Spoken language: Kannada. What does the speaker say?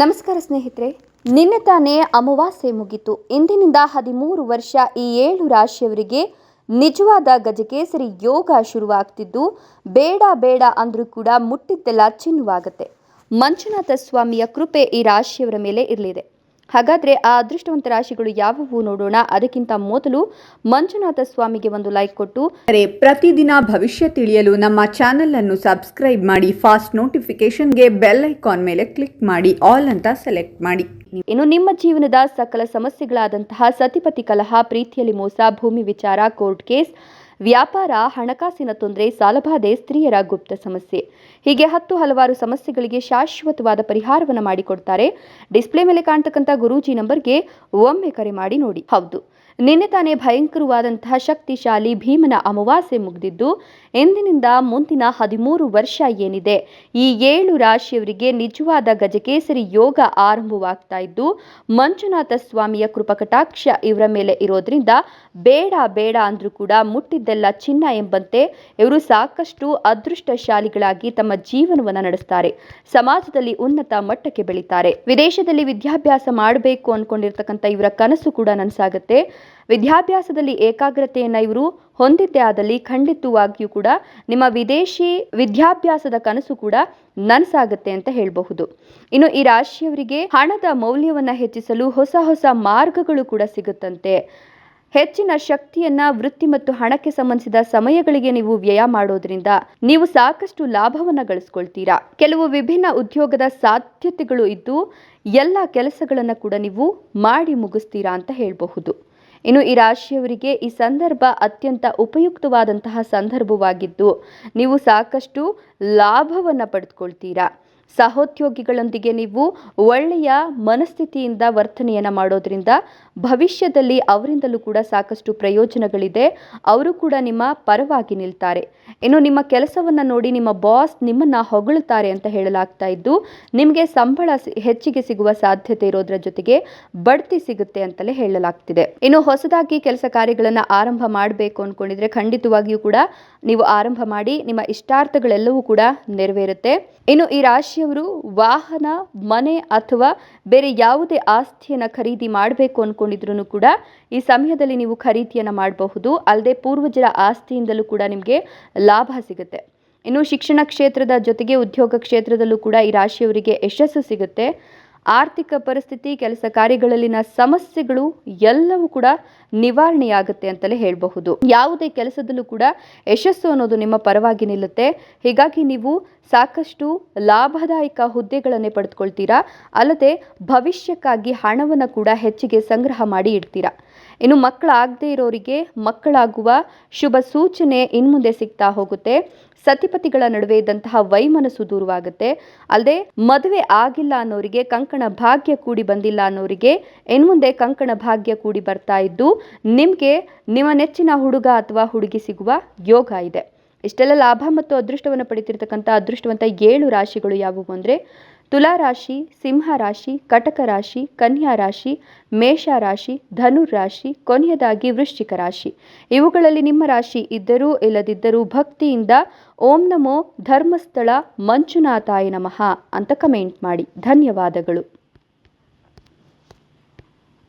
ನಮಸ್ಕಾರ ಸ್ನೇಹಿತರೆ, ನಿನ್ನೆ ತಾನೇ ಅಮಾವಾಸ್ಯೆ ಮುಗಿತು. ಇಂದಿನಿಂದ ಹದಿಮೂರು ವರ್ಷ ಈ ಏಳು ರಾಶಿಯವರಿಗೆ ನಿಜವಾದ ಗಜಕೇಸರಿ ಯೋಗ ಶುರುವಾಗ್ತಿದ್ದು, ಬೇಡ ಬೇಡ ಅಂದರೂ ಕೂಡ ಮುಟ್ಟಿದ್ದೆಲ್ಲ ಚಿನ್ನವಾಗುತ್ತೆ. ಮಂಜುನಾಥ ಸ್ವಾಮಿಯ ಕೃಪೆ ಈ ರಾಶಿಯವರ ಮೇಲೆ ಇರಲಿದೆ. ಹಾಗಾದ್ರೆ ಆ ಅದೃಷ್ಟವಂತ ರಾಶಿಗಳು ಯಾವುವು ನೋಡೋಣ. ಅದಕ್ಕಿಂತ ಮೊದಲು ಮಂಜುನಾಥ ಸ್ವಾಮಿಗೆ ಒಂದು ಲೈಕ್ ಕೊಟ್ಟು. ಪ್ರತಿದಿನ ಭವಿಷ್ಯ ತಿಳಿಯಲು ನಮ್ಮ ಚಾನೆಲ್ ಅನ್ನು ಸಬ್ಸ್ಕ್ರೈಬ್ ಮಾಡಿ ಫಾಸ್ಟ್ ನೋಟಿಫಿಕೇಶನ್ಗೆ ಬೆಲ್ ಐಕಾನ್ ಮೇಲೆ ಕ್ಲಿಕ್ ಮಾಡಿ ಆಲ್ ಅಂತ ಸೆಲೆಕ್ಟ್ ಮಾಡಿ. ಇನ್ನು ನಿಮ್ಮ ಜೀವನದ ಸಕಲ ಸಮಸ್ಯೆಗಳಾದಂತಹ ಸತಿಪತಿ ಕಲಹ ಪ್ರೀತಿಯಲ್ಲಿ ಮೋಸ ಭೂಮಿ ವಿಚಾರ ಕೋರ್ಟ್ ಕೇಸ್ ವ್ಯಾಪಾರ, ಹಣಕಾಸಿನ ತೊಂದರೆ, ಸಾಲಬಾಧೆ, ಸ್ತ್ರೀಯರ ಗುಪ್ತ ಸಮಸ್ಯೆ. ಹೀಗೆ ಹತ್ತು ಹಲವಾರು ಸಮಸ್ಯೆಗಳಿಗೆ ಶಾಶ್ವತವಾದ ಪರಿಹಾರವನ್ನು ಮಾಡಿಕೊಡ್ತಾರೆ. ಡಿಸ್ಪ್ಲೇ ಮೇಲೆ ಕಾಣ್ತಕ್ಕಂಥ ಗುರೂಜಿ ನಂಬರ್ಗೆ ಒಮ್ಮೆ ಕರೆ ಮಾಡಿ ನೋಡಿ. ಹೌದು. ನಿನ್ನೆ ತಾನೇ ಭಯಂಕರವಾದಂತಹ ಶಕ್ತಿಶಾಲಿ ಭೀಮನ ಅಮಾವಾಸ್ಯೆ ಮುಗಿದಿದ್ದು, ಎಂದಿನಿಂದ ಮುಂದಿನ ಹದಿಮೂರು ವರ್ಷ ಏನಿದೆ? ಈ ಏಳು ರಾಶಿಯವರಿಗೆ ನಿಜವಾದ ಗಜಕೇಸರಿ ಯೋಗ ಆರಂಭವಾಗ್ತಾ ಇದ್ದು, ಮಂಜುನಾಥ ಸ್ವಾಮಿಯ ಕೃಪಕಟಾಕ್ಷ ಇವರ ಮೇಲೆ ಇರೋದ್ರಿಂದ ಬೇಡ ಬೇಡ ಅಂದ್ರೂ ಕೂಡ ಮುಟ್ಟಿದ್ದೆಲ್ಲ ಚಿನ್ನ ಎಂಬಂತೆ ಇವರು ಸಾಕಷ್ಟು ಅದೃಷ್ಟಶಾಲಿಗಳಾಗಿ ತಮ್ಮ ಜೀವನವನ್ನು ನಡೆಸ್ತಾರೆ. ಸಮಾಜದಲ್ಲಿ ಉನ್ನತ ಮಟ್ಟಕ್ಕೆ ಬೆಳೀತಾರೆ. ವಿದೇಶದಲ್ಲಿ ವಿದ್ಯಾಭ್ಯಾಸ ಮಾಡಬೇಕು ಅನ್ಕೊಂಡಿರ್ತಕ್ಕಂಥ ಇವರ ಕನಸು ಕೂಡ ನನಸಾಗುತ್ತೆ. ವಿದ್ಯಾಭ್ಯಾಸದಲ್ಲಿ ಏಕಾಗ್ರತೆಯನ್ನು ಇವರು ಹೊಂದಿದ್ದೇ ಆದಲ್ಲಿ ಖಂಡಿತವಾಗಿಯೂ ಕೂಡ ನಿಮ್ಮ ವಿದೇಶಿ ವಿದ್ಯಾಭ್ಯಾಸದ ಕನಸು ಕೂಡ ನನಸಾಗುತ್ತೆ ಅಂತ ಹೇಳಬಹುದು. ಇನ್ನು ಈ ರಾಶಿಯವರಿಗೆ ಹಣದ ಮೌಲ್ಯವನ್ನು ಹೆಚ್ಚಿಸಲು ಹೊಸ ಹೊಸ ಮಾರ್ಗಗಳು ಕೂಡ ಸಿಗುತ್ತಂತೆ. ಹೆಚ್ಚಿನ ಶಕ್ತಿಯನ್ನ, ವೃತ್ತಿ ಮತ್ತು ಹಣಕ್ಕೆ ಸಂಬಂಧಿಸಿದ ಸಮಯಗಳಿಗೆ ನೀವು ವ್ಯಯ ಮಾಡೋದ್ರಿಂದ ನೀವು ಸಾಕಷ್ಟು ಲಾಭವನ್ನ ಗಳಿಸ್ಕೊಳ್ತೀರಾ. ಕೆಲವು ವಿಭಿನ್ನ ಉದ್ಯೋಗದ ಸಾಧ್ಯತೆಗಳು ಇದ್ದು, ಎಲ್ಲ ಕೆಲಸಗಳನ್ನು ಕೂಡ ನೀವು ಮಾಡಿ ಮುಗಿಸ್ತೀರಾ ಅಂತ ಹೇಳಬಹುದು. ಇನ್ನು ಈ ರಾಶಿಯವರಿಗೆ ಈ ಸಂದರ್ಭ ಅತ್ಯಂತ ಉಪಯುಕ್ತವಾದಂತಹ ಸಂದರ್ಭವಾಗಿದ್ದು, ನೀವು ಸಾಕಷ್ಟು ಲಾಭವನ್ನು ಪಡೆದುಕೊಳ್ತೀರಾ ಸಹೋದ್ಯೋಗಿಗಳೊಂದಿಗೆ ನೀವು ಒಳ್ಳೆಯ ಮನಸ್ಥಿತಿಯಿಂದ ವರ್ತನೆಯನ್ನು ಮಾಡೋದ್ರಿಂದ ಭವಿಷ್ಯದಲ್ಲಿ ಅವರಿಂದಲೂ ಕೂಡ ಸಾಕಷ್ಟು ಪ್ರಯೋಜನಗಳಿದೆ. ಅವರು ಕೂಡ ನಿಮ್ಮ ಪರವಾಗಿ ನಿಲ್ತಾರೆ. ಇನ್ನು ನಿಮ್ಮ ಕೆಲಸವನ್ನು ನೋಡಿ ನಿಮ್ಮ ಬಾಸ್ ನಿಮ್ಮನ್ನು ಹೊಗಳುತ್ತಾರೆ ಅಂತ ಹೇಳಲಾಗ್ತಾ ಇದ್ದು, ನಿಮಗೆ ಸಂಬಳ ಹೆಚ್ಚಿಗೆ ಸಿಗುವ ಸಾಧ್ಯತೆ ಇರೋದ್ರ ಜೊತೆಗೆ ಬಡ್ತಿ ಸಿಗುತ್ತೆ ಅಂತಲೇ ಹೇಳಲಾಗ್ತಿದೆ. ಇನ್ನು ಹೊಸದಾಗಿ ಕೆಲಸ ಕಾರ್ಯಗಳನ್ನು ಆರಂಭ ಮಾಡಬೇಕು ಅಂದ್ಕೊಂಡಿದ್ರೆ ಖಂಡಿತವಾಗಿಯೂ ಕೂಡ ನೀವು ಆರಂಭ ಮಾಡಿ, ನಿಮ್ಮ ಇಷ್ಟಾರ್ಥಗಳೆಲ್ಲವೂ ಕೂಡ ನೆರವೇರುತ್ತೆ. ಇನ್ನು ಈ ರಾಶಿಯವರು ವಾಹನ, ಮನೆ ಅಥವಾ ಬೇರೆ ಯಾವುದೇ ಆಸ್ತಿಯನ್ನು ಖರೀದಿ ಮಾಡಬೇಕು ಅಂದ್ಕೊಂಡಿದ್ರು ಕೂಡ ಈ ಸಮಯದಲ್ಲಿ ನೀವು ಖರೀದಿಯನ್ನು ಮಾಡಬಹುದು. ಅಲ್ಲದೆ ಪೂರ್ವಜರ ಆಸ್ತಿಯಿಂದಲೂ ಕೂಡ ನಿಮಗೆ ಲಾಭ ಸಿಗುತ್ತೆ. ಇನ್ನು ಶಿಕ್ಷಣ ಕ್ಷೇತ್ರದ ಜೊತೆಗೆ ಉದ್ಯೋಗ ಕ್ಷೇತ್ರದಲ್ಲೂ ಕೂಡ ಈ ರಾಶಿಯವರಿಗೆ ಯಶಸ್ಸು ಸಿಗುತ್ತೆ. ಆರ್ಥಿಕ ಪರಿಸ್ಥಿತಿ, ಕೆಲಸ ಕಾರ್ಯಗಳಲ್ಲಿನ ಸಮಸ್ಯೆಗಳು ಎಲ್ಲವೂ ಕೂಡ ನಿವಾರಣೆಯಾಗುತ್ತೆ ಅಂತಲೇ ಹೇಳಬಹುದು. ಯಾವುದೇ ಕೆಲಸದಲ್ಲೂ ಕೂಡ ಯಶಸ್ಸು ಅನ್ನೋದು ನಿಮ್ಮ ಪರವಾಗಿ ನಿಲ್ಲುತ್ತೆ. ಹೀಗಾಗಿ ನೀವು ಸಾಕಷ್ಟು ಲಾಭದಾಯಕ ಹುದ್ದೆಗಳನ್ನೇ ಪಡೆದುಕೊಳ್ತೀರಾ? ಅಲ್ಲದೆ ಭವಿಷ್ಯಕ್ಕಾಗಿ ಹಣವನ್ನು ಕೂಡ ಹೆಚ್ಚಿಗೆ ಸಂಗ್ರಹ ಮಾಡಿ ಇಡ್ತೀರಾ? ಇನ್ನು ಮಕ್ಕಳಾಗದೇ ಇರೋರಿಗೆ ಮಕ್ಕಳಾಗುವ ಶುಭ ಸೂಚನೆ ಇನ್ಮುಂದೆ ಸಿಗ್ತಾ ಹೋಗುತ್ತೆ. ಸತಿಪತಿಗಳ ನಡುವೆ ಇದ್ದಂತಹ ವೈಮನಸ್ಸು ದೂರವಾಗುತ್ತೆ. ಅಲ್ಲದೆ ಮದುವೆ ಆಗಿಲ್ಲ ಅನ್ನೋರಿಗೆ ಕಂಕಣ ಭಾಗ್ಯ ಕೂಡಿ ಬಂದಿಲ್ಲ ಅನ್ನೋರಿಗೆ ಇನ್ಮುಂದೆ ಕಂಕಣ ಭಾಗ್ಯ ಕೂಡಿ ಬರ್ತಾ ಇದ್ದು ನಿಮಗೆ ನಿಮ್ಮ ನೆಚ್ಚಿನ ಹುಡುಗ ಅಥವಾ ಹುಡುಗಿ ಸಿಗುವ ಯೋಗ ಇದೆ. ಇಷ್ಟೆಲ್ಲ ಲಾಭ ಮತ್ತು ಅದೃಷ್ಟವನ್ನು ಪಡಿತಿರ್ತಕ್ಕಂಥ ಅದೃಷ್ಟವಂತ ಏಳು ರಾಶಿಗಳು ಯಾವುವು ಅಂದರೆ ತುಲಾ ರಾಶಿ ಸಿಂಹ ರಾಶಿ ಕಟಕ ರಾಶಿ ಕನ್ಯಾ ರಾಶಿ ಮೇಷ ರಾಶಿ ಧನುರ್ ರಾಶಿ ಕೊನೆಯದಾಗಿ ವೃಶ್ಚಿಕ ರಾಶಿ ಇವುಗಳಲ್ಲಿ ನಿಮ್ಮ ರಾಶಿ ಇದ್ದರೂ ಇಲ್ಲದಿದ್ದರೂ ಭಕ್ತಿಯಿಂದ ಓಂ ನಮೋ ಧರ್ಮಸ್ಥಳ ಮಂಜುನಾಥಾಯ ನಮಃ ಅಂತ ಕಮೆಂಟ್ ಮಾಡಿ. ಧನ್ಯವಾದಗಳು.